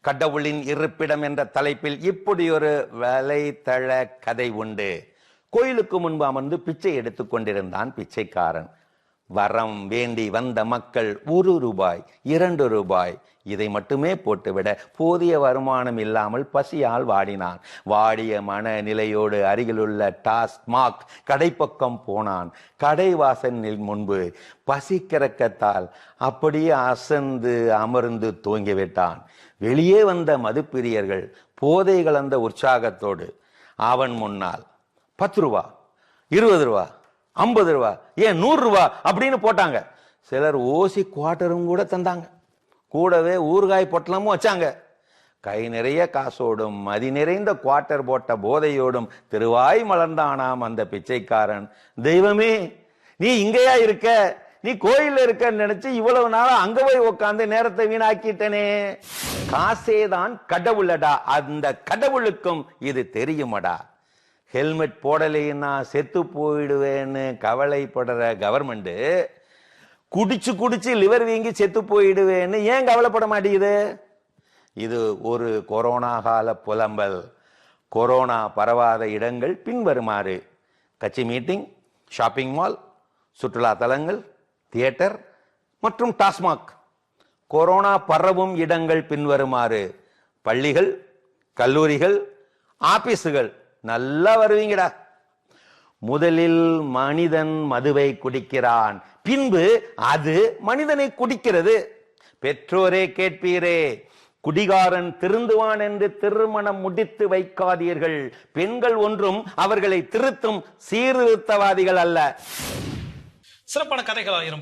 கடவுளின் இருப்பிடம் என்ற தலைப்பில் இப்படி ஒரு வலைத்தள கதை உண்டு. கோயிலுக்கு முன்பு அமர்ந்து பிச்சை எடுத்துக் கொண்டிருந்தான் பிச்சைக்காரன். வரம் வேண்டி வந்த மக்கள் ஒரு ரூபாய் இரண்டு ரூபாய். இதை மட்டுமே போட்டுவிட போதிய வருமானம் இல்லாமல் பசியால் வாடினான். வாடிய மனநிலையோடு அருகிலுள்ள டாஸ்மாக் கடைப்பக்கம் போனான். கடை வாசலில் முன்பு பசி கிறக்கத்தால் அப்படியே அசந்து அமர்ந்து தூங்கிவிட்டான். வெளியே வந்த மதுப்பிரியர்கள் போதை கலந்த உற்சாகத்தோடு அவன் முன்னால் பத்து ரூபா இருபது ரூபா ஐம்பது ரூபா ஏன் நூறுரூவா அப்படின்னு போட்டாங்க. சிலர் ஓசி குவார்ட்டரும் கூட தந்தாங்க. கூடவே ஊறுகாய் பொட்டலமும் வச்சாங்க. கை நிறைய காசோடும் மதி நிறைந்த குவார்ட்டர் போட்ட போதையோடும் திருவாய் மலர்ந்தானாம் அந்த பிச்சைக்காரன். தெய்வமே நீ இங்கேயா இருக்க? நீ கோயில்ல இருக்கன்னு நினைச்சு இவ்வளவு நாளா அங்க போய் உட்காந்து நேரத்தை வீணாக்கிட்டனே. காசேதான் கடவுளடா அந்த கடவுளுக்கும் இது தெரியுமடா. ஹெல்மெட் போடலைன்னா செத்து போயிடுவேன்னு கவலைப்படுற கவர்மெண்ட் குடிச்சு குடிச்சு லிவர் வீங்கி செத்து போயிடுவேன்னு ஏன் கவலைப்பட மாட்டேங்குது? இது ஒரு கொரோனா கால புலம்பல். கொரோனா பரவாத இடங்கள் பின்வருமாறு. கட்சி மீட்டிங் ஷாப்பிங் மால் சுற்றுலா தலங்கள் தியேட்டர் மற்றும் டாஸ்மாக். கொரோனா பரவும் இடங்கள் பின்வருமாறு. பள்ளிகள் கல்லூரிகள் ஆபீஸுகள். நல்லா வருவீங்கடா. முதலில் மனிதன் மதுவை குடிக்கிறான் பின்பு அது மனிதனை குடிக்கிறது. பெற்றோரே கேட்பீரே குடிகாரன் திருந்துவான் என்று திருமணம் முடித்து வைக்காதீர்கள். பெண்கள் ஒன்றும் அவர்களை திருத்தும் சீர்திருத்தவாதிகள் அல்ல. சிறப்பான கதைகள் ஆயிரம்